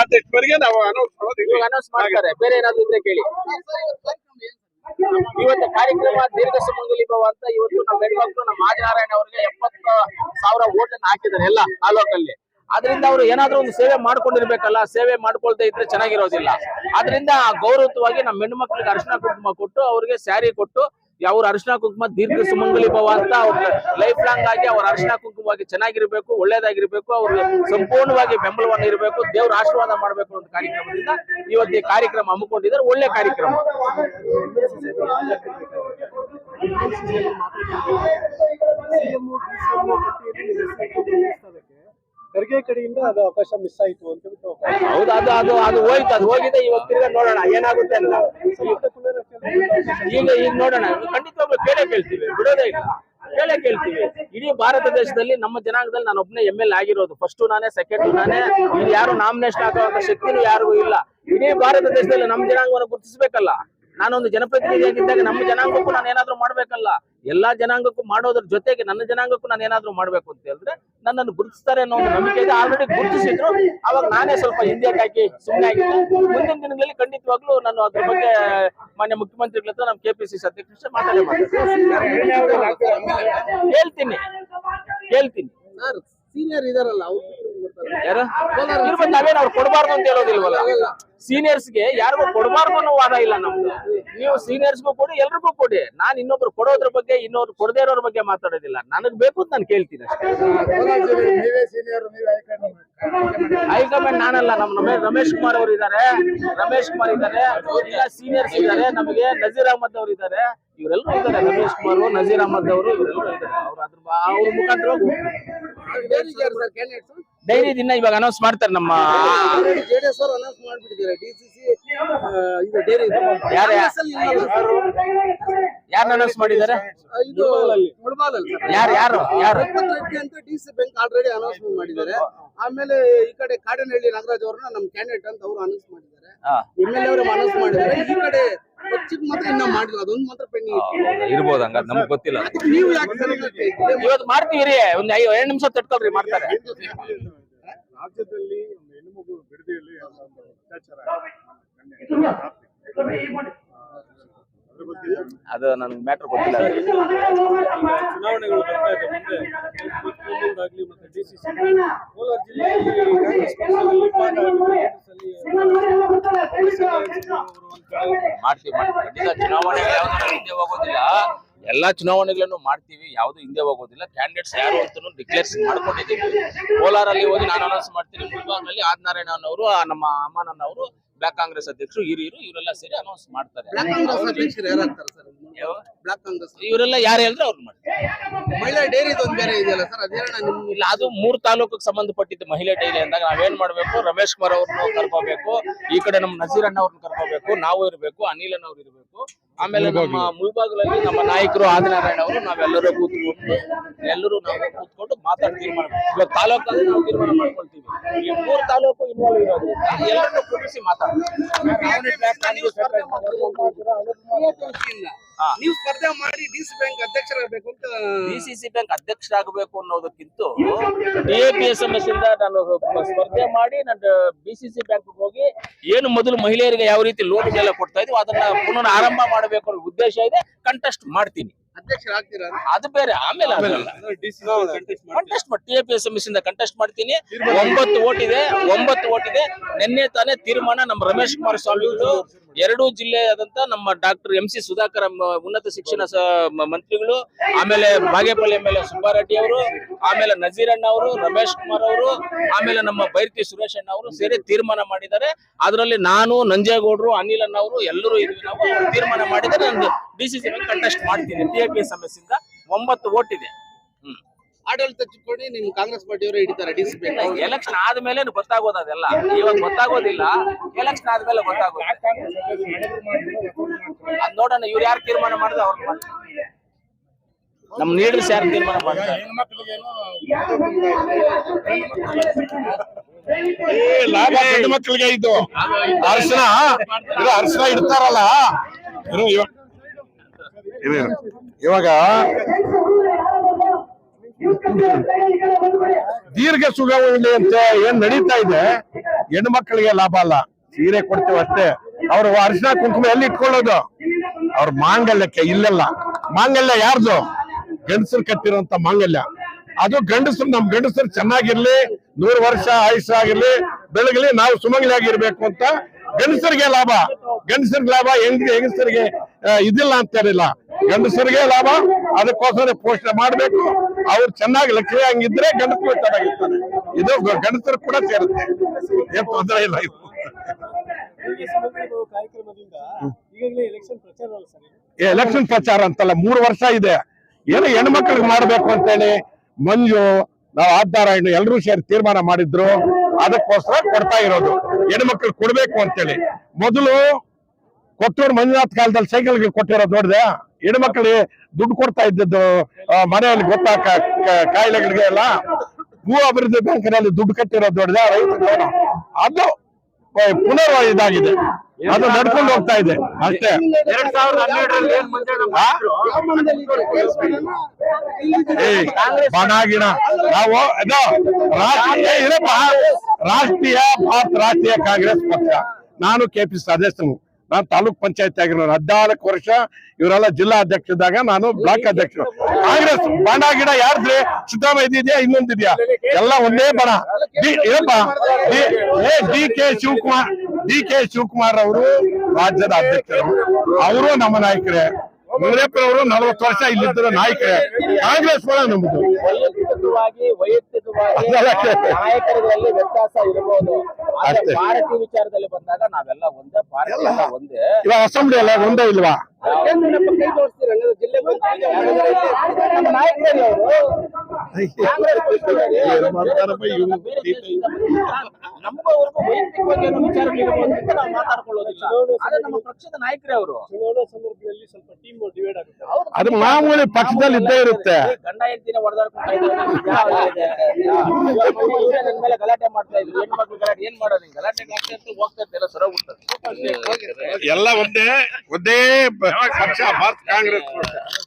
ಅಧ್ಯಕ್ಷರಿಗೆ ನಾವು ಅನೌನ್ಸ್ ಮಾಡೋದು ಅನೌನ್ಸ್ ಮಾಡ್ತಾರೆ. ಬೇರೆ ಏನಾದ್ರು ಇದ್ರೆ ಕೇಳಿ. ಇವತ್ತು ಕಾರ್ಯಕ್ರಮ ದೀರ್ಘ ಸುಮಂಗಲಿ ಭವ ಅಂತ ಇವತ್ತು ನಮ್ಮ ಹೆಣ್ಮಕ್ಳು ನಮ್ಮ ಮಾಜನಾರಾಯಣ ಅವರಿಗೆ ಎಪ್ಪತ್ತು ಸಾವಿರ ಓಟ್ ಅನ್ನು ಹಾಕಿದ್ದಾರೆ ಎಲ್ಲ ತಾಲೂಕಲ್ಲಿ. ಅದರಿಂದ ಅವರು ಏನಾದ್ರೂ ಒಂದು ಸೇವೆ ಮಾಡ್ಕೊಂಡಿರ್ಬೇಕಲ್ಲ ಸೇವೆ ಮಾಡ್ಕೊಳ್ತಾ ಇದ್ರೆ ಚೆನ್ನಾಗಿರೋದಿಲ್ಲ. ಅದರಿಂದ ಗೌರವವಾಗಿ ನಮ್ಮ ಹೆಣ್ಮಕ್ಳಿಗೆ ಅರ್ಶನ ಕುಟುಂಬ ಕೊಟ್ಟು ಅವ್ರಿಗೆ ಸ್ಯಾರಿ ಕೊಟ್ಟು ಅವ್ರ ಅರ್ಶನ ಕುಂಕುಮ ದೀರ್ಘ ಸುಮಂಗಲಿ ಭವ ಅಂತ ಅವ್ರ ಲೈಫ್ ಲಾಂಗ್ ಆಗಿ ಅವ್ರ ಅರ್ಶನ ಕುಂಕುಮವಾಗಿ ಚೆನ್ನಾಗಿರ್ಬೇಕು ಒಳ್ಳೇದಾಗಿರ್ಬೇಕು ಅವ್ರಿಗೆ ಸಂಪೂರ್ಣವಾಗಿ ಬೆಂಬಲವನ್ನು ಇರಬೇಕು ದೇವ್ರ ಆಶೀರ್ವಾದ ಮಾಡಬೇಕು ಅಂತ ಕಾರ್ಯಕ್ರಮದಿಂದ ಇವತ್ತು ಈ ಕಾರ್ಯಕ್ರಮ ಹಮ್ಮಿಕೊಂಡಿದ್ದಾರೆ. ಒಳ್ಳೆ ಕಾರ್ಯಕ್ರಮ. ಖರ್ಗೆ ಕಡೆಯಿಂದ ಅದು ಅವಕಾಶ ಮಿಸ್ ಆಯ್ತು ಅಂತ ಹೌದು ಅದು ಅದು ಅದು ಹೋಯ್ತು ಅದು ಹೋಗಿದೆ. ಇವತ್ತು ತಿರ್ಗಾ ನೋಡೋಣ ಏನಾಗುತ್ತೆ ಅಂತ. ಈಗ ಈಗ ನೋಡೋಣ ಖಂಡಿತವಾಗ್ಲೂ ಕೇಳೇ ಕೇಳ್ತೀವಿ, ಬಿಡೋದೇ ಇಲ್ಲ. ಕೇಳೇ ಕೇಳ್ತೀವಿ. ಇಡೀ ಭಾರತ ದೇಶದಲ್ಲಿ ನಮ್ಮ ಜನಾಂಗದಲ್ಲಿ ನಾನು ಒಬ್ಬನೇ ಎಂ ಎಲ್ ಆಗಿರೋದು. ಫಸ್ಟ್ ನಾನೇ ಸೆಕೆಂಡ್ ನಾನೇ. ಇಲ್ಲಿ ಯಾರು ನಾಮಿನೇಷನ್ ಹಾಕುವಂತ ಶಕ್ತಿನೂ ಯಾರಿಗೂ ಇಲ್ಲ. ಇಡೀ ಭಾರತ ದೇಶದಲ್ಲಿ ನಮ್ಮ ಜನಾಂಗವನ್ನು ಗುರುತಿಸಬೇಕಲ್ಲ. ನಾನೊಂದು ಜನಪ್ರತಿನಿಧಿಯಾಗಿದ್ದಾಗ ನಮ್ಮ ಜನಾಂಗಕ್ಕೂ ನಾನು ಏನಾದ್ರು ಮಾಡ್ಬೇಕಲ್ಲ. ಎಲ್ಲಾ ಜನಾಂಗಕ್ಕೂ ಮಾಡೋದ್ರ ಜೊತೆಗೆ ನನ್ನ ಜನಾಂಗಕ್ಕೂ ನಾನು ಏನಾದ್ರು ಮಾಡ್ಬೇಕು ಅಂತ ಹೇಳಿದ್ರೆ ನನ್ನನ್ನು ಗುರುತಿಸ್ತಾರೆ ಅನ್ನೋ ಒಂದು ನಂಬಿಕೆ ಇದೆ. ಆಲ್ರೆಡಿ ಗುರುತಿಸಿದ್ರು. ಅವಾಗ ನಾನೇ ಸ್ವಲ್ಪ ಹಿಂದೆ ಹಾಕಿ ಸುಮ್ಮನೆ ಆಗಿದ್ದೆ. ಮುಂದಿನ ದಿನಗಳಲ್ಲಿ ಖಂಡಿತವಾಗ್ಲೂ ನಾನು ಅದ್ರ ಬಗ್ಗೆ ಮಾನ್ಯ ಮುಖ್ಯಮಂತ್ರಿಗಳ ಹತ್ರ ನಮ್ಮ ಕೆಪಿಸಿಸಿ ಅಧ್ಯಕ್ಷ ಮಾತಾಡೇ ಮಾಡ್ತೀನಿ. ಹೇಳ್ತೀನಿ. ಹೇಳ್ತೀನಿ. ಸರ್ ಸೀನಿಯರ್ ಇದಾರಲ್ಲ ಅವ್ರು ಯಾರು? ಇರ್ಬೋದು ನಾವೇನು ಅವ್ರು ಕೊಡಬಾರ್ದು ಅಂತ ಹೇಳೋದಿಲ್ವಲ್ಲ? ಸೀನಿಯರ್ಸ್ಗೆ ಯಾರಿಗೂ ಕೊಡಬಾರ್ದು ಅನ್ನೋ ವಾದ ಇಲ್ಲ ನಮ್ದು. ನೀವು ಸೀನಿಯರ್ಸ್ಗೂ ಕೊಡಿ ಎಲ್ರಿಗೂ ಕೊಡಿ. ನಾನ್ ಇನ್ನೊಬ್ರು ಕೊಡೋದ್ರ ಬಗ್ಗೆ ಇನ್ನೊಬ್ರು ಕೊಡದೇ ಇರೋದ್ರ ಬಗ್ಗೆ ಮಾತಾಡೋದಿಲ್ಲ. ನನಗ್ ಬೇಕು ಅಂತ ನಾನು ಕೇಳ್ತೀನಿ ಅಷ್ಟೇ. ನೀವೇ ಸೀನಿಯರ್ ನೀವೇ ಹೈಕಮಾಂಡ್ ನಾನಲ್ಲ ನಮ್ ರಮೇಶ್ ರಮೇಶ್ ಕುಮಾರ್ ಅವರು ಇದ್ದಾರೆ ರಮೇಶ್ ಕುಮಾರ್ ಇದ್ದಾರೆ ಎಲ್ಲ ಸೀನಿಯರ್ಸ್ ಇದ್ದಾರೆ ನಮಗೆ ನಜೀರ್ ಅಹಮದ್ ಅವರು ಇದ್ದಾರೆ ಇವರೆಲ್ಲರೂ ಇದ್ದಾರೆ ರಮೇಶ್ ಕುಮಾರ್ ನಜೀರ್ ಅಹಮದ್ ಅವರು ಇವರೆಲ್ಲರೂ ಇದ್ದಾರೆ ಅವ್ರ ಅದ್ರ ಅವ್ರ ಮುಖಾಂತರ ಸರ್ ಕ್ಯಾಂಡಿಡೇಟ್ಸ್ ಡೈರಿ ದಿನ ಇವಾಗ ಅನೌನ್ಸ್ ಮಾಡ್ತಾರೆ ನಮ್ಮ ಜೆಡಿಎಸ್ ಅವರು ಅನೌನ್ಸ್ ಮಾಡ್ಬಿಟ್ಟಿದ್ದಾರೆ. ಡಿಸಿಸಿ ಇದು ಡೇರಿ ಯಾರು ಯಾರು ಅನೌನ್ಸ್ ಮಾಡಿದ್ದಾರೆ? ಇದು ಮುಳಬಾಗಲ್ ಸರ್ ಯಾರು ಯಾರು ಯಾರು? ಅಂತ ಡಿಸಿ ಬ್ಯಾಂಕ್ ಆಲ್ರೆಡಿ ಅನೌನ್ಸ್ಮೆಂಟ್ ಮಾಡಿದ್ದಾರೆ. ಆಮೇಲೆ ಈ ಕಡೆ ಕಾಡನಹಳ್ಳಿ ನಾಗರಾಜ್ ಅವ್ರನ್ನ ನಮ್ಮ ಕ್ಯಾಂಡಿಡೇಟ್ ಅಂತ ಅವರು ಅನೌನ್ಸ್ ಮಾಡಿದ್ದಾರೆ. ಎಂ ಎಲ್ ಅವರು ಅನೌನ್ಸ್ ಮಾಡಿದ್ದಾರೆ. ಈ ಕಡೆ ಕೊಚ್ಚಿಗ್ ಮಾತ್ರ ಇನ್ನ ಮಾಡಿಲ್ಲ. ಅದೊಂದು ಮಾತ್ರ ಪೆಂಡಿಂಗ್ ಇರ್ಬೋದು ನಮ್ಗೆ ಗೊತ್ತಿಲ್ಲ. ನೀವು ಯಾಕೆ ಇವತ್ತು ಮಾಡ್ತೀವಿ ರೀ. ಒಂದ್ ಐ ಎರಡು ನಿಮಿಷ ತಟ್ಕೊಳ್ರಿ ಮಾಡ್ತಾರೆ. ರಾಜ್ಯದಲ್ಲಿ ಒಂದು ಹೆಣ್ಣು ಮಗು ಬಿಡದಿಯಲ್ಲಿ ಒಂದು ಅತ್ಯಾಚಾರ. ಅದ್ರ ಬಗ್ಗೆ ಅದು ನನ್ಗೆ ಮ್ಯಾಟ್ರ್ ಗೊತ್ತಿಲ್ಲ. ಚುನಾವಣೆಗಳು ಬರ್ತಾ ಇದೆ ಮುಂದೆ ಆಗ್ಲಿ ಮತ್ತೆ ಡಿಸಿಸಿ ಕೋಲಾರ ಜಿಲ್ಲೆಯಲ್ಲಿ ಕಾಂಗ್ರೆಸ್ ಪಕ್ಷದಲ್ಲಿ ಭಾಗ ಮಾಡ್ತೀವಿ ಮಾಡ್ತೀವಿ ಖಂಡಿತ ಚುನಾವಣೆಗೆ ಯಾವ್ದು ಹಿಂದೆ ಹೋಗೋದಿಲ್ಲ. ಎಲ್ಲಾ ಚುನಾವಣೆಗಳನ್ನು ಮಾಡ್ತೀವಿ ಯಾವ್ದು ಹಿಂದೆ ಹೋಗೋದಿಲ್ಲ. ಕ್ಯಾಂಡಿಡೇಟ್ಸ್ ಯಾರು ಅಂತ ಡಿಕ್ಲೇರ್ಸ್ ಮಾಡ್ಕೊಂಡಿದ್ದೀವಿ. ಕೋಲಾರಲ್ಲಿ ಹೋಗಿ ನಾನು ಅನೌನ್ಸ್ ಮಾಡ್ತೀನಿ ಅಲ್ಲಿ ಆತ್ ಅವರು ನಮ್ಮ ಅಮ್ಮನನ್ನ ಅವರು ಬ್ಲಾಕ್ ಕಾಂಗ್ರೆಸ್ ಅಧ್ಯಕ್ಷರು ಹಿರಿಯರು ಇವರೆಲ್ಲ ಸೇರಿ ಅನೌನ್ಸ್ ಮಾಡ್ತಾರೆ. Block Congress? ಇವರೆಲ್ಲ ಯಾರು ಹೇಳಿದ್ರೆ ಅವ್ರು ಮಾಡ್ತಾರೆ ಮಹಿಳಾ ಡೈರಿ ಒಂದು ಬೇರೆ ಇದೆಯಲ್ಲ ಸರ್ ಅದೇನ ನಿಮ್ ಇಲ್ಲ ಅದು ಮೂರ್ ತಾಲೂಕಿಗೆ ಸಂಬಂಧಪಟ್ಟಿದ್ದು ಮಹಿಳೆ ಡೈರಿ ಅಂದಾಗ ನಾವೇನ್ ಮಾಡ್ಬೇಕು ರಮೇಶ್ ಕುಮಾರ್ ಅವ್ರನ್ನ ಕರ್ಕೋಬೇಕು ಈ ಕಡೆ ನಮ್ಮ ನಜೀರ್ ಅಣ್ಣ ಅವ್ರನ್ನ ಕರ್ಕೋಬೇಕು ನಾವು ಇರ್ಬೇಕು ಅನಿಲ್ ಅಣ್ಣ ಅವ್ರು ಇರ್ಬೇಕು. ಆಮೇಲೆ ನಮ್ಮ ಮುಳ್ಬಾಗಲಲ್ಲಿ ನಮ್ಮ ನಾಯಕರು ಆದಿನಾರಾಯಣ ಅವರು ನಾವೆಲ್ಲರೂ ಕೂತ್ಕೊಂಡು ಎಲ್ಲರೂ ನಾವು ಕೂತ್ಕೊಂಡು ಮಾತಾಡಿ ತೀರ್ಮಾನ ಇವಾಗ ತಾಲೂಕಲ್ಲಿ ನಾವು ತೀರ್ಮಾನ ಮಾಡ್ಕೊಳ್ತೀವಿ. ಈ ಮೂರ್ ತಾಲೂಕು ಇನ್ವಾಲ್ವ್ ಇರೋದ್ರಿಂದ ಎಲ್ಲರನ್ನು ಕೂರಿಸಿ ಮಾತಾಡ್ತೀವಿ. ಹಾ. ನೀವು ಸ್ಪರ್ಧೆ ಮಾಡಿ ಡಿ ಸಿ ಬ್ಯಾಂಕ್ ಅಧ್ಯಕ್ಷರಾಗಬೇಕು ಅಂತ ಡಿಸಿಸಿ ಬ್ಯಾಂಕ್ ಅಧ್ಯಕ್ಷರಾಗಬೇಕು ಅನ್ನೋದಕ್ಕಿಂತ ಡಿಎಪಿಎಸ್ಎಂಎಸ್ ಇಂದ ನಾನು ಸ್ಪರ್ಧೆ ಮಾಡಿ ನಾನು ಬಿಸಿಸಿ ಬ್ಯಾಂಕ್ ಹೋಗಿ ಏನು ಮೊದಲು ಮಹಿಳೆಯರಿಗೆ ಯಾವ ರೀತಿ ಲೋನ್ ಎಲ್ಲ ಕೊಡ್ತಾ ಇದ್ವಿ ಅದನ್ನ ಪುನಃ ಆರಂಭ ಮಾಡಬೇಕು ಅನ್ನೋ ಉದ್ದೇಶ ಇದೆ ಕಂಟೆಸ್ಟ್ ಮಾಡ್ತೀನಿ. ಅಧ್ಯಕ್ಷರಾಗ್ತೀರಾ? ಅದು ಬೇರೆ ಆಮೇಲೆ ಕಂಟೆಸ್ಟ್ ಮಾಡಿ ಇಂದ ಕಂಟೆಸ್ಟ್ ಮಾಡ್ತೀನಿ. ಒಂಬತ್ತು ಓಟ್ ಇದೆ ಒಂಬತ್ತು ಓಟ್ ಇದೆ. ನಿನ್ನೆ ತಾನೇ ತೀರ್ಮಾನ ನಮ್ಮ ರಮೇಶ್ ಕುಮಾರ್ ಸ್ವಾಮಿಗಳು ಎರಡೂ ಜಿಲ್ಲೆಯಾದಂತ ನಮ್ಮ ಡಾಕ್ಟರ್ ಎಂ ಸಿ ಸುಧಾಕರ್ ಉನ್ನತ ಶಿಕ್ಷಣ ಮಂತ್ರಿಗಳು, ಆಮೇಲೆ ಬಾಗೇಪಲ್ಲಿ ಎಂ ಎಲ್ ಸುಬ್ಬಾರೆಡ್ಡಿ ಅವರು, ಆಮೇಲೆ ನಜೀರ್ ಅಣ್ಣ ಅವರು, ರಮೇಶ್ ಕುಮಾರ್ ಅವರು, ಆಮೇಲೆ ನಮ್ಮ ಬೈರ್ತಿ ಸುರೇಶ್ ಅಣ್ಣ ಅವರು ಸೇರಿ ತೀರ್ಮಾನ ಮಾಡಿದ್ದಾರೆ. ಅದರಲ್ಲಿ ನಾನು, ನಂಜೇಗೌಡರು, ಅನಿಲ್ ಅಣ್ಣ ಅವರು ಎಲ್ಲರೂ ಇದ್ವಿ. ನಾವು ತೀರ್ಮಾನ ಮಾಡಿದರೆ ನಾನು ಡಿ ಸಿ ಸಿ ಕಂಟೆಸ್ಟ್ ಮಾಡ್ತೀನಿ. ಟಿ ಎ ಪಿ ಒಂಬತ್ತು ಓಟ್ ಇದೆ. ಆಡಳಿತ ಚುಕ್ಕೋಣಿ ನಿಮ್ ಕಾಂಗ್ರೆಸ್ ಪಾರ್ಟಿಯವರೇ ಹಿಡಿತಾರೆ ಡಿಸಿಪ್ಲಿನ್ ಎಲೆಕ್ಷನ್ ಆದ್ಮೇಲೆ ಗೊತ್ತಾಗೋದು ಅದೆಲ್ಲ. ಇವಾಗ ಗೊತ್ತಾಗೋದಿಲ್ಲ. ಎಲೆಕ್ಷನ್ ಆದ್ಮೇಲೆ ಗೊತ್ತಾಗೋದು. ಅದ್ ನೋಡೋಣ ಇವ್ರು ಯಾರು ತೀರ್ಮಾನ ಮಾಡಿದ್ರೆ ಅವ್ರು. ನಮ್ ಲೀಡರ್ಸ್ ಯಾರು ತೀರ್ಮಾನ ಮಾಡ್ತಾರೆ? ಲಾಭ ಮಕ್ಕಳಿಗೆ ಇದು. ಅರ್ಶನ ಇದು ಅರ್ಶನ ಇಡ್ತಾರಲ್ಲ. ಇವಾಗ ದೀರ್ಘ ಸುಗಮಿ ಅಂತ ಏನ್ ನಡೀತಾ ಇದೆ, ಹೆಣ್ಮಕ್ಳಿಗೆ ಲಾಭ ಅಲ್ಲ. ಸೀರೆ ಕೊಡ್ತೇವೆ ಅಷ್ಟೇ. ಅವ್ರ ಅರಿಶಿನ ಕುಂಕುಮ ಎಲ್ಲಿ ಇಟ್ಕೊಳ್ಳೋದು? ಅವ್ರ ಮಾಂಗಲ್ಯಕ್ಕೆ, ಇಲ್ಲೆಲ್ಲ. ಮಾಂಗಲ್ಯ ಯಾರ್ದು? ಗಂಡಸರು ಕಟ್ಟಿರುವಂತ ಮಾಂಗಲ್ಯ. ಅದು ಗಂಡಸರು, ನಮ್ ಗಂಡಸರು ಚೆನ್ನಾಗಿರ್ಲಿ, ನೂರು ವರ್ಷ ಆಗಿರ್ಲಿ, ಬೆಳಗಲಿ ನಾವು ಸುಮಂಗಲಿಯಾಗಿರ್ಬೇಕು ಅಂತ ಗಂಡಸರಿಗೆ ಲಾಭ. ಗಂಡಸರಿಗೆ ಲಾಭ, ಹೆಂಗ್ ಹೆಂಗಸರಿಗೆ ಇದಿಲ್ಲ ಅಂತ ಏನಿಲ್ಲ. ಗಂಡಸರಿಗೆ ಲಾಭ ಅದಕ್ಕೋಸ್ಕರ ಪೋಷಣೆ ಮಾಡಬೇಕು. ಅವ್ರು ಚೆನ್ನಾಗಿ ಹಂಗಿದ್ರೆ ಗಂಡಸರು ಚೆನ್ನಾಗಿರ್ತಾರೆ. ಇದು ಗಂಡಸರು ಕೂಡ ಸೇರುತ್ತೆ. ಏನ್ ತೊಂದರೆ ಇಲ್ಲ ಎಲೆಕ್ಷನ್ ಪ್ರಚಾರ ಇದು? ಎಲೆಕ್ಷನ್ ಪ್ರಚಾರ ಅಂತಲ್ಲ ಮೂರು ವರ್ಷ ಇದೆ. ಏನು ಹೆಣ್ಮಕ್ಳಿಗೆ ಮಾಡ್ಬೇಕು ಅಂತೇಳಿ ಮಂಜು ನಾವು ಆದ್ದಾರಾಯಣ ಎಲ್ಲರೂ ಸೇರಿ ತೀರ್ಮಾನ ಮಾಡಿದ್ರು. ಅದಕ್ಕೋಸ್ಕರ ಕೊಡ್ತಾ ಇರೋದು. ಹೆಣ್ಮಕ್ಳಿಗೆ ಕೊಡ್ಬೇಕು ಅಂತೇಳಿ. ಮೊದಲು ಕೊಟ್ಟೂರು ಮಂಜುನಾಥ್ ಕಾಲದಲ್ಲಿ ಸೈಕಲ್ಗೆ ಕೊಟ್ಟಿರೋದು ನೋಡಿದೆ? ಹೆಣ್ಮಕ್ಳಿಗೆ ದುಡ್ಡು ಕೊಡ್ತಾ ಇದ್ದದ್ದು ಮನೆಯಲ್ಲಿ ಗೊತ್ತಾ ಕಾಯಿಲೆಗಳಿಗೆ ಎಲ್ಲ? ಭೂ ಅಭಿವೃದ್ಧಿ ಬ್ಯಾಂಕಿನಲ್ಲಿ ದುಡ್ಡು ಕಟ್ಟಿರೋದು ನೋಡಿದೆ? ರೈತರು ಅದು ಪುನರ್ ಇದಾಗಿದೆ ಅದು ನಡ್ಕೊಂಡು ಹೋಗ್ತಾ ಇದೆ. ಅಷ್ಟೇ. ಎರಡ್ ಸಾವಿರದ ಹನ್ನೆರಡರಲ್ಲಿ ಏನ್ ಮಂಜಣ್ಣ ಯಾವ ಮನದಲ್ಲಿ ಇದ್ದಾರೆ? ಕೇಳಿಸ್ಕೊಳ್ಳೋಣ? ಏ ಬಣ ಗಿಣ ನಾವು ಅದು ರಾಷ್ಟ್ರೀಯ ಇರಪ್ಪ ರಾಷ್ಟ್ರೀಯ ಭಾರತ ರಾಷ್ಟ್ರೀಯ ಕಾಂಗ್ರೆಸ್ ಪಕ್ಷ. ನಾನು ಕೆಪಿ ಸದಸ್ಯನು ನಾನು ತಾಲೂಕ್ ಪಂಚಾಯತ್ ಆಗಿರೋ ಹದಿನಾಲ್ಕು ವರ್ಷ ಇವರೆಲ್ಲ ಜಿಲ್ಲಾ ಅಧ್ಯಕ್ಷ ಇದ್ದಾಗ ನಾನು ಬ್ಲಾಕ್ ಅಧ್ಯಕ್ಷರು ಕಾಂಗ್ರೆಸ್ ಬಣ ಗಿಡ ಯಾರ್ದ್ರಿ ಸಿದ್ದರಾಮಯ್ಯ ಇದೆಯಾ ಇನ್ನೊಂದಿದ್ಯಾ ಎಲ್ಲ ಒಂದೇ ಬಣ. D- K Shivakumar D K Shivakumar ಅವರು ರಾಜ್ಯದ ಅಧ್ಯಕ್ಷರು. ಅವರು ನಮ್ಮ ನಾಯಕರೇ. ಮುನಿಯಪ್ಪನವರು ನಲವತ್ತು ವರ್ಷ ಇಲ್ಲಿದ್ದರು ನಾಯಕರೇ. ಕಾಂಗ್ರೆಸ್ ಕೂಡ ನಂಬುದು ವೈಯಕ್ತಿಕವಾಗಿ ವೈಯಕ್ತಿಕವಾಗಿ ನಾಯಕರಲ್ಲಿ ವ್ಯತ್ಯಾಸ ಇರಬಹುದು. ಅಷ್ಟೇ. ಪಾರ್ಟಿ ವಿಚಾರದಲ್ಲಿ ಬಂದಾಗ ನಾವೆಲ್ಲ ಒಂದೇ ಪಾರ್ಟಿ ಎಲ್ಲ. ಒಂದೇ. ಇವಾಗ ಅಸೆಂಬ್ಲಿ ಎಲ್ಲ ಒಂದೇ ಇಲ್ವಾ? ಕೈ ಜಿಲ್ಲೆ ನಾಯಕರಲ್ಲಿ. ನಮ್ಮವರೆಗೂ ವೈಯಕ್ತಿಕವಾಗಿ ಏನೋ ಅಂತ ನಾವು ಮಾತಾಡ್ಕೊಳ್ಳೋದಿಲ್ಲ ಆದ್ರೆ ನಮ್ಮ ಪಕ್ಷದ ನಾಯಕರೇ ಅವರು. ಚುನಾವಣಾ ಸಂದರ್ಭದಲ್ಲಿ ಸ್ವಲ್ಪ ಟೀಮ್ ಡಿವೈಡ್ ಆಗುತ್ತೆ. ಅದು ಮಾಮೂಲಿ ಪಕ್ಷದಲ್ಲಿ ಇದ್ದೇ ಇರುತ್ತೆ. ಗಂಡ ಹೆಂಡತಿನ ಹೊಡೆದಾಡ್ಕೊಂಡು ನನ್ನ ಮೇಲೆ ಗಲಾಟೆ ಮಾಡ್ತಾ ಇದ್ರು. ಏನ್ ಮಾಡ್ಬೇಕು? ಗಲಾಟೆ ಏನ್ ಮಾಡೋದು? ಹಿಂಗ್ ಗಲಾಟೆ ಆಗ್ತಾ ಹೋಗ್ತಾ ಸರ ಎಲ್ಲ ಒಂದೇ ಒಂದೇ ಪಕ್ಷ ಭಾರತ ಕಾಂಗ್ರೆಸ್ ಪಕ್ಷ